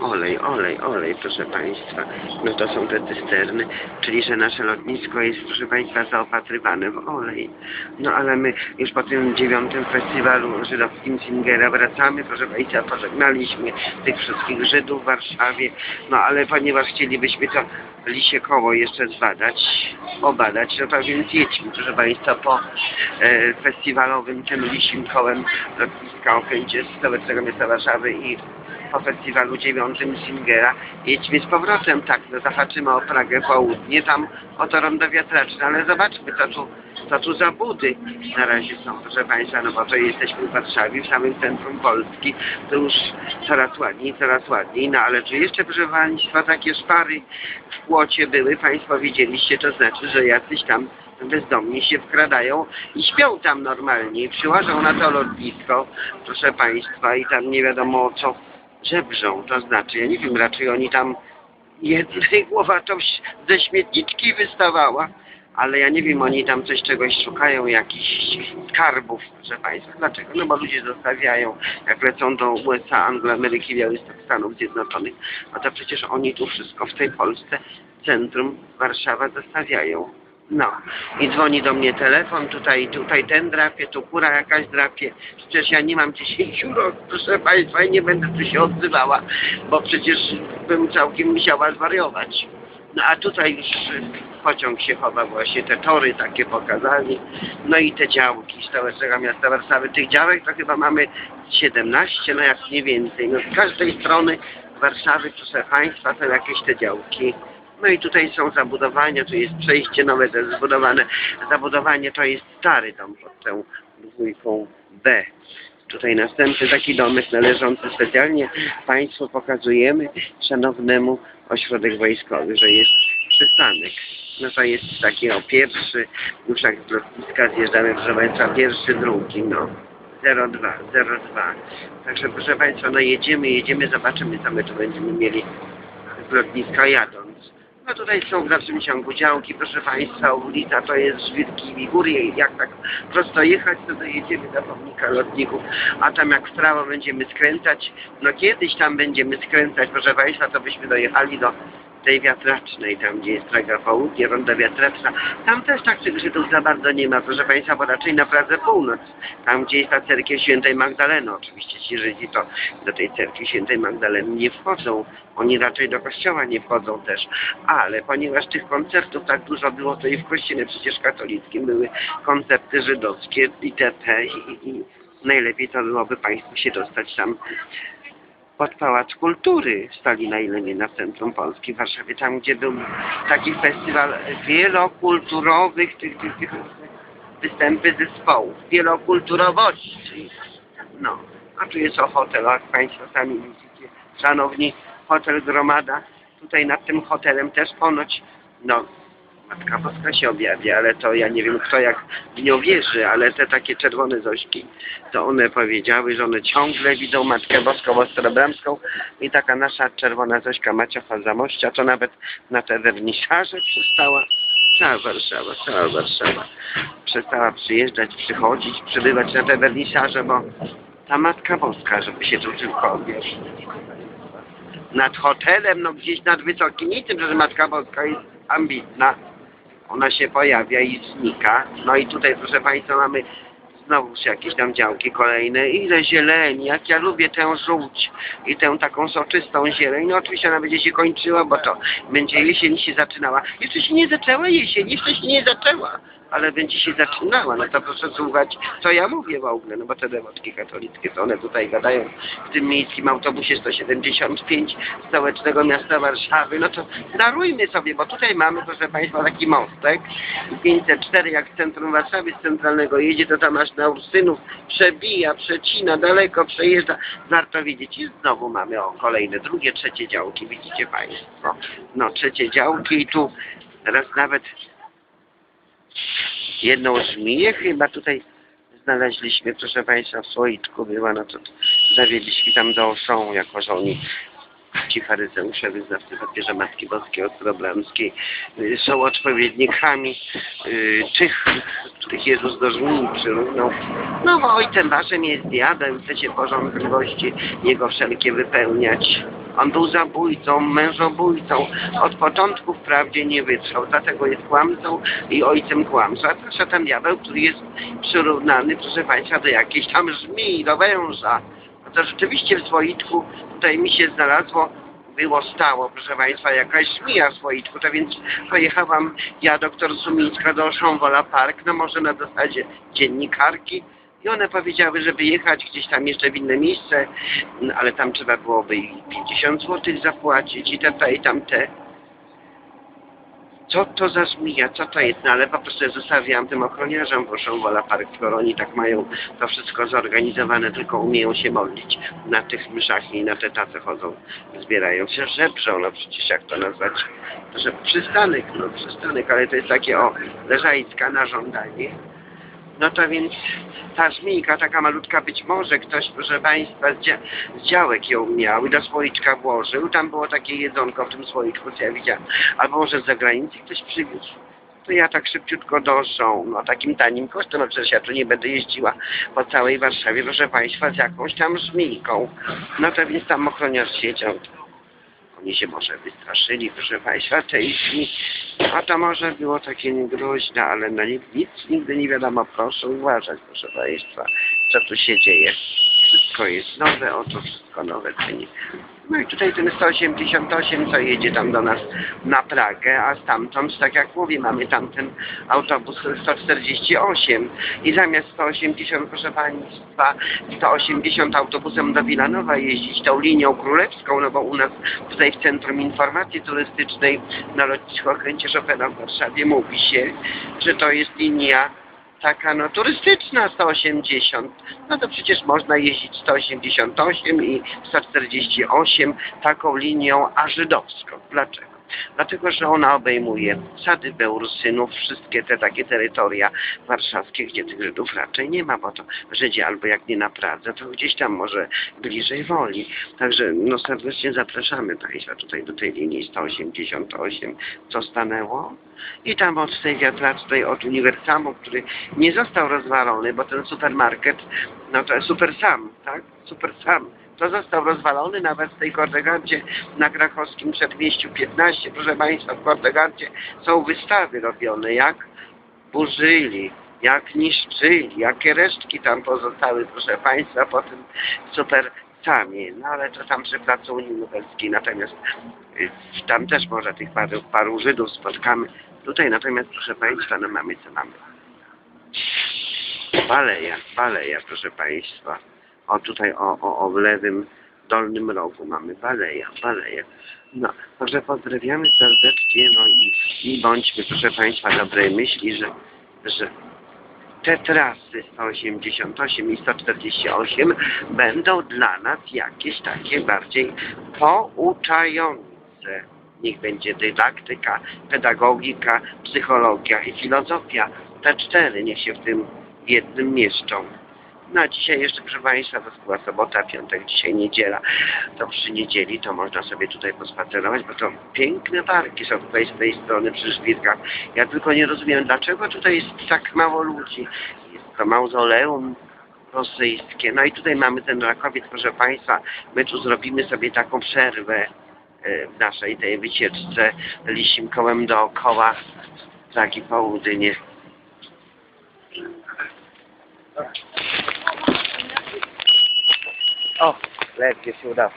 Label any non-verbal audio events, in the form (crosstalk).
olej, olej, olej, proszę Państwa. No to są te cysterny, czyli że nasze lotnisko jest, proszę Państwa, zaopatrywane w olej. No ale my już po tym dziewiątym festiwalu żydowskim Singera wracamy, proszę Państwa, pożegnaliśmy tych wszystkich Żydów w Warszawie, no ale ponieważ chcielibyśmy to lisie koło jeszcze zbadać, obadać, no to więc jedźmy, proszę Państwa, po e, festiwalowym tym lisim kołem lotniska Okęcie z stołecznego miasta Warszawy i po festiwalu dziewiątym Singera jedźmy z powrotem, tak, no zahaczymy o Pragę południe, tam oto rondo wiatraczne, ale zobaczmy, co tu, co tu za budy na razie są, proszę Państwa, no bo to jesteśmy w Warszawie, w samym centrum Polski, to już coraz ładniej, coraz ładniej, no ale czy jeszcze, proszę Państwa, takie szpary w płocie były, Państwo widzieliście, to znaczy, że jacyś tam bezdomni się wkradają i śpią tam normalnie. I przyłażą na to lotnisko, proszę Państwa, i tam nie wiadomo co żebrzą, to znaczy, ja nie wiem, raczej oni tam jednej (laughs) głowa to ś- ze śmietniczki wystawała, ale ja nie wiem, oni tam coś czegoś szukają, jakichś skarbów, proszę Państwa. Dlaczego? No bo ludzie zostawiają, jak lecą do USA, Angloameryki, Białystok, Stanów Zjednoczonych, no to przecież oni tu wszystko w tej Polsce, centrum Warszawa zostawiają. No, i dzwoni do mnie telefon, tutaj, tutaj ten drapie, tu kura jakaś drapie. Przecież ja nie mam 10 rok, proszę Państwa, i nie będę tu się odzywała, bo przecież bym całkiem musiała zwariować. No a tutaj już pociąg się chowa właśnie, te tory takie pokazali, no i te działki stołecznego miasta Warszawy. Tych działek to chyba mamy 17, no jak nie więcej. No z każdej strony Warszawy, proszę Państwa, są jakieś te działki. No i tutaj są zabudowania, tu jest przejście nowe też zbudowane. Zabudowanie to jest stary dom pod tą dwójką B. Tutaj następny taki domek należący specjalnie Państwu pokazujemy, szanownemu ośrodek wojskowy, że jest przystanek. No to jest taki o pierwszy, już jak z lotniska zjeżdżamy, proszę Państwa, pierwszy, drugi, no. 02, 02. Także proszę Państwa, no jedziemy, jedziemy, zobaczymy co my tu będziemy mieli z lotniska jadąc. No tutaj są w dalszym ciągu działki, proszę Państwa, ulica to jest Żwirki i jak tak prosto jechać, to dojedziemy do pomnika lotników, a tam jak w prawo będziemy skręcać, no kiedyś tam będziemy skręcać, proszę Państwa, to byśmy dojechali do tej wiatracznej, tam gdzie jest Praga Południe, ronda wiatraczna, tam też tak tych Żydów za bardzo nie ma, proszę Państwa, bo raczej na Pradze Północ, tam gdzie jest ta cerkiew świętej Magdaleny, oczywiście ci Żydzi to do tej cerkwi świętej Magdaleny nie wchodzą, oni raczej do kościoła nie wchodzą też, ale ponieważ tych koncertów tak dużo było, to i w kościele przecież katolickim były koncerty żydowskie itp. I, i najlepiej to byłoby Państwu się dostać tam pod Pałac Kultury Stalina i Lenina w centrum Polski w Warszawie, tam gdzie był taki festiwal wielokulturowych tych, tych, tych występy zespołów, wielokulturowości. No, a tu jest o hotel, jak Państwo sami widzicie, szanowni, hotel Gromada, tutaj nad tym hotelem też ponoć, no, Matka Boska się objawia, ale to ja nie wiem kto jak w nią wierzy, ale te takie czerwone zośki, to one powiedziały, że one ciągle widzą Matkę Boską Ostrobramską i taka nasza czerwona zośka Maciocha Zamościa, to nawet na te wernisaże przestała, cała Warszawa, cała Warszawa przestała przyjeżdżać, przychodzić, przybywać na te wernisaże, bo ta Matka Boska, żeby się tu tylko, wiesz, nad hotelem, no gdzieś nad wysokim, nie tym, że Matka Boska jest ambitna, ona się pojawia i znika. No i tutaj, proszę Państwa, mamy znowu jakieś tam działki kolejne. Ile zieleni, jak ja lubię tę żółć i tę taką soczystą zieleń. No oczywiście ona będzie się kończyła, bo to będzie jesień się zaczynała. Jeszcze się nie zaczęła jesień, jeszcze się nie zaczęła, ale będzie się zaczynała. No to proszę słuchać, co ja mówię w ogóle, no bo te dewotki katolickie, to one tutaj gadają w tym miejskim autobusie 175 stołecznego miasta Warszawy. No to darujmy sobie, bo tutaj mamy, proszę Państwa, taki mostek. 504 jak z centrum Warszawy, z centralnego jedzie, to tam aż na Ursynów przebija, przecina, daleko przejeżdża. Warto widzieć. I znowu mamy o kolejne, drugie, trzecie działki, widzicie Państwo. No trzecie działki i tu teraz nawet jedną żmiję chyba tutaj znaleźliśmy, proszę Państwa, w słoiczku była, no to zawieźliśmy tam do Oszą, jako że oni ci faryzeusze, wyznawcy papieża Matki Boskiej Ostroblamskiej y, są odpowiednikami y, tych, których Jezus do żmii przyrównał. No bo ojcem waszym jest diabeł, chcecie porządliwości Jego wszelkie wypełniać. On był zabójcą, mężobójcą. Od początku wprawdzie nie wytrwał, dlatego jest kłamcą i ojcem kłamstwa. Proszę ten diabeł, który jest przyrównany, proszę Państwa, do jakiejś tam żmii, do węża. No to rzeczywiście w swoitku tutaj mi się znalazło było stało, proszę Państwa, jakaś żmija w swoitku, to więc pojechałam ja, doktor Sumińska, do Szonwola Park, no może na zasadzie dziennikarki i one powiedziały, żeby jechać gdzieś tam jeszcze w inne miejsce, no, ale tam trzeba byłoby i 50 zł zapłacić i te, i tamte. Co to za żmija, co to jest? No ale po prostu ja zostawiłam tym ochroniarzom, bo Szonwola Park, skoro oni tak mają to wszystko zorganizowane, tylko umieją się modlić na tych mszach i na te tace chodzą, zbierają się, żebrzą, no przecież jak to nazwać, że przystanek, no przystanek, ale to jest takie o, leżajska na żądanie. No to więc ta żmijka, taka malutka, być może ktoś, proszę Państwa, z, dzia- z działek ją miał i do słoiczka włożył. Tam było takie jedzonko w tym słoiczku, co ja widziałam. Albo może z zagranicy ktoś przywiózł. To ja tak szybciutko doszą, no takim tanim kosztem, no przecież ja tu nie będę jeździła po całej Warszawie, proszę Państwa, z jakąś tam żmijką. No to więc tam ochroniarz siedział. Oni się może wystraszyli, proszę Państwa, żmi. A to może było takie niegroźne, ale na nic, nic nigdy nie wiadomo. Proszę uważać, proszę Państwa, co tu się dzieje. Wszystko jest nowe, oto wszystko nowe ceny. No i tutaj ten 188, co jedzie tam do nas na Pragę, a stamtąd, tak jak mówię, mamy tamten autobus 148 i zamiast 180, proszę Państwa, 180 autobusem do Wilanowa jeździć tą linią królewską, no bo u nas tutaj w Centrum Informacji Turystycznej na lotnisku Okręcie Chopina w Warszawie mówi się, że to jest linia taka no turystyczna 180, no to przecież można jeździć 188 i 148 taką linią ażydowską. Dlaczego? Dlatego, że ona obejmuje sady Beursynów, wszystkie te takie terytoria warszawskie, gdzie tych Żydów raczej nie ma, bo to Żydzi albo jak nie na Pradze, to gdzieś tam może bliżej woli. Także no serdecznie zapraszamy Państwa tutaj do tej linii 188, co stanęło. I tam od tej wiatracznej, od Uniwersamu, który nie został rozwalony, bo ten supermarket, no to jest Super Sam, tak? Super Sam. To został rozwalony nawet w tej Kordegardzie na krakowskim przedmieściu 15. Proszę Państwa, w Kordegardzie są wystawy robione, jak burzyli, jak niszczyli, jakie resztki tam pozostały, proszę Państwa, po tym super samie. No ale to tam przy placu Unii Lubelskiej, natomiast y, tam też może tych paru, paru Żydów spotkamy. Tutaj natomiast, proszę Państwa, no mamy co mamy. Baleja, baleja, proszę Państwa. O tutaj, o, o, o w lewym dolnym rogu mamy baleja, baleja. No, także pozdrawiamy serdecznie, no i, i bądźmy, proszę Państwa, dobrej myśli, że, że te trasy 188 i 148 będą dla nas jakieś takie bardziej pouczające. Niech będzie dydaktyka, pedagogika, psychologia i filozofia. Te cztery niech się w tym jednym mieszczą. No a dzisiaj jeszcze, proszę Państwa, to była sobota, piątek, dzisiaj niedziela. To przy niedzieli to można sobie tutaj pospacerować, bo to piękne parki są tutaj z tej strony przy Żwirkach. Ja tylko nie rozumiem, dlaczego tutaj jest tak mało ludzi. Jest to mauzoleum rosyjskie. No i tutaj mamy ten rakowiec, proszę Państwa. My tu zrobimy sobie taką przerwę e, w naszej tej wycieczce lisim kołem dookoła Pragi Południe. O, ledwie się udało.